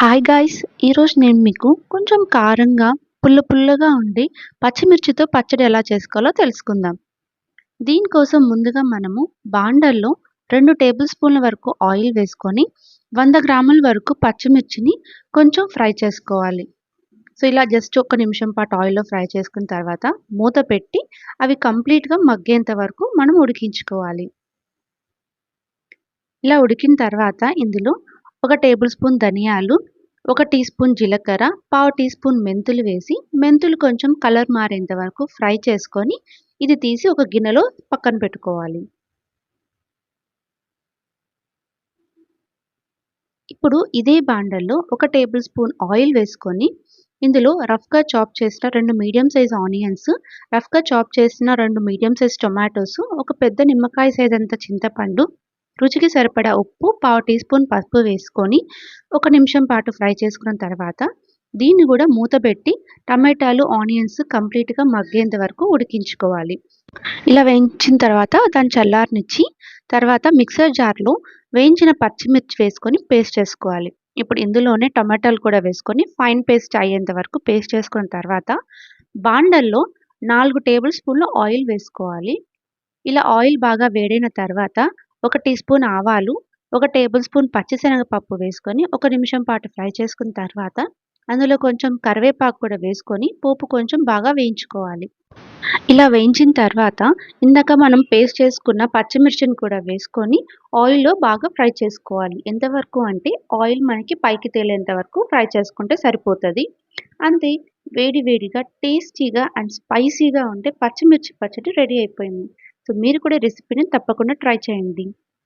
Hi guys ఈరోజు నేను మీకు కొంచెం కారంగా పుల్ల పుల్లగా ఉండి పచ్చిమిర్చితో పచ్చడి ఎలా చేసుకోవాలో తెలుసుకుందాం. దీనికోసం ముందుగా మనము బాండల్లో రెండు టేబుల్ స్పూన్ల వరకు ఆయిల్ వేసుకొని వంద గ్రాముల వరకు పచ్చిమిర్చిని కొంచెం ఫ్రై చేసుకోవాలి. సో ఇలా జస్ట్ ఒక నిమిషం పాటు ఆయిల్లో ఫ్రై చేసుకున్న తర్వాత మూత పెట్టి అవి కంప్లీట్గా మగ్గేంత వరకు మనం ఉడికించుకోవాలి. ఇలా ఉడికిన తర్వాత ఇందులో ఒక టేబుల్ స్పూన్ ధనియాలు ఒక టీ స్పూన్ జీలకర్ర పావు టీ స్పూన్ మెంతులు వేసి మెంతులు కొంచెం కలర్ మారేంత వరకు ఫ్రై చేసుకొని ఇది తీసి ఒక గిన్నెలో పక్కన పెట్టుకోవాలి. ఇప్పుడు ఇదే బాండల్లో ఒక టేబుల్ స్పూన్ ఆయిల్ వేసుకొని ఇందులో రఫ్గా చాప్ చేసిన రెండు మీడియం సైజ్ ఆనియన్స్ రఫ్గా చాప్ చేసిన రెండు మీడియం సైజ్ టొమాటోస్ ఒక పెద్ద నిమ్మకాయ సైజ్ అంత చింతపండు రుచికి సరిపడా ఉప్పు పావు టీ స్పూన్ పసుపు వేసుకొని ఒక నిమిషం పాటు ఫ్రై చేసుకున్న తర్వాత దీన్ని కూడా మూత పెట్టి టమాటాలు ఆనియన్స్ కంప్లీట్గా మగ్గేంత వరకు ఉడికించుకోవాలి. ఇలా వేయించిన తర్వాత దాన్ని చల్లారనిచ్చి తర్వాత మిక్సర్ జార్లో వేయించిన పచ్చిమిర్చి వేసుకొని పేస్ట్ చేసుకోవాలి. ఇప్పుడు ఇందులోనే టమాటాలు కూడా వేసుకొని ఫైన్ పేస్ట్ అయ్యేంత వరకు పేస్ట్ చేసుకున్న తర్వాత బాండల్లో నాలుగు టేబుల్ స్పూన్లు ఆయిల్ వేసుకోవాలి. ఇలా ఆయిల్ బాగా వేడైన తర్వాత ఒక టీ స్పూన్ ఆవాలు ఒక టేబుల్ స్పూన్ పచ్చిశనగపప్పు వేసుకొని ఒక నిమిషం పాటు ఫ్రై చేసుకున్న తర్వాత అందులో కొంచెం కరివేపాకు కూడా వేసుకొని పోపు కొంచెం బాగా వేయించుకోవాలి. ఇలా వేయించిన తర్వాత ఇందాక మనం పేస్ట్ చేసుకున్న పచ్చిమిర్చిని కూడా వేసుకొని ఆయిల్లో బాగా ఫ్రై చేసుకోవాలి. ఎంతవరకు అంటే ఆయిల్ మనకి పైకి తేలేంత వరకు ఫ్రై చేసుకుంటే సరిపోతుంది. అంతే వేడి వేడిగా టేస్టీగా అండ్ స్పైసీగా ఉంటే పచ్చిమిర్చి పచ్చడి రెడీ అయిపోయింది. సో మీరు కూడా రెసిపీని తప్పకుండా ట్రై చేయండి.